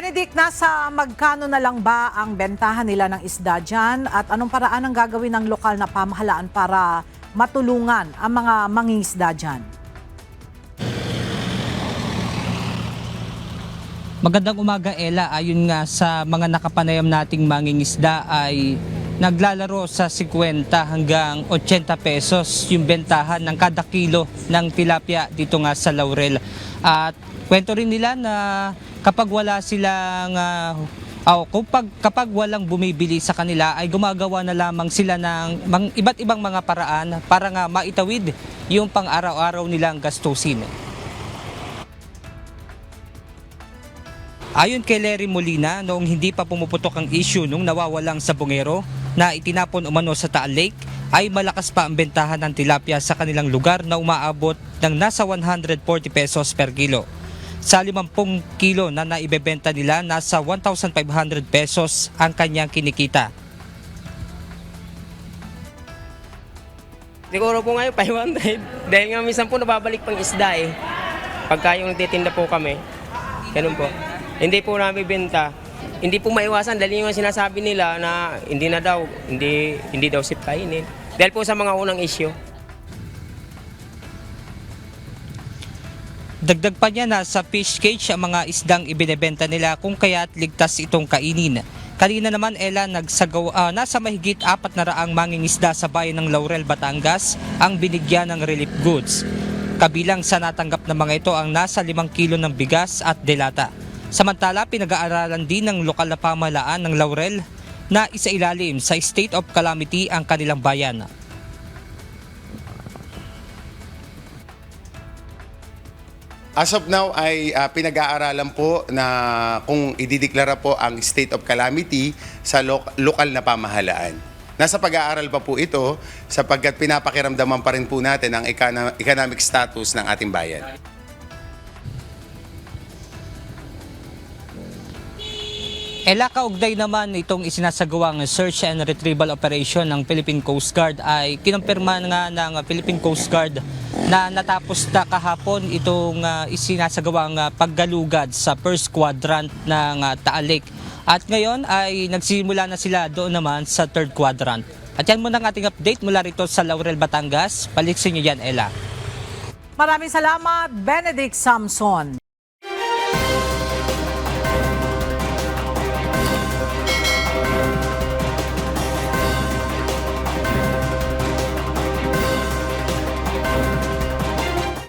Benedict, nasa magkano na lang ba ang bentahan nila ng isda dyan at anong paraan ang gagawin ng lokal na pamahalaan para matulungan ang mga mangingisda dyan? Magandang umaga Ella, ayon nga sa mga nakapanayam nating mangingisda ay naglalaro sa 50 hanggang 80 pesos yung bentahan ng kada kilo ng tilapia dito nga sa Laurel. At kwento rin nila na kapag wala silang ah, oh, kapag, kapag walang bumibili sa kanila ay gumagawa na lamang sila ng mang, iba't ibang mga paraan para nga maitawid yung pang-araw-araw nilang gastusin. Ayon kay Larry Molina, noong hindi pa pumuputok ang issue nung nawawalang sabongero na itinapon umano sa Taal Lake, ay malakas pa ang bentahan ng tilapia sa kanilang lugar na umaabot ng nasa 140 pesos per kilo. Sa 50 kilo na naibebenta nila, nasa 1,500 pesos ang kanyang kinikita. Siguro po ngayon 500 dahil nga minsan po nababalik pang isda eh. Pagka yung nagtitinda po kami, ganun po. Hindi po namin benta. Hindi po maiwasan dahil yung sinasabi nila na hindi na daw, hindi, hindi daw sip kainin. Dahil po sa mga unang issue. Dagdag pa niya na sa fish cage ang mga isdang ibinebenta nila kung kaya't ligtas itong kainin. Kanina naman Ella nagsagaw, ah, nasa mahigit apat na raang mangingisda sa bayan ng Laurel, Batangas ang binigyan ng relief goods. Kabilang sa natanggap na mga ito ang nasa 5 kilo ng bigas at delata. Samantala, pinag-aaralan din ng lokal na pamahalaan ng Laurel na isailalim sa state of calamity ang kanilang bayan. As of now ay ah, pinag-aaralan po na kung idideklara po ang state of calamity sa lo- lokal na pamahalaan. Nasa pag-aaral pa po ito sapagkat pinapakiramdaman pa rin po natin ang econo- economic status ng ating bayan. Ela kaugnay naman itong isinasagawang search and retrieval operation ng Philippine Coast Guard ay kinumpirma nga ng Philippine Coast Guard na natapos na kahapon itong uh, isinasagawang uh, paggalugad sa first quadrant ng uh, Taal Lake. At ngayon ay nagsimula na sila doon naman sa third quadrant. At yan muna ang ating update mula rito sa Laurel, Batangas. Paliksin niyo yan, Ella. Maraming salamat, Benedict Samson.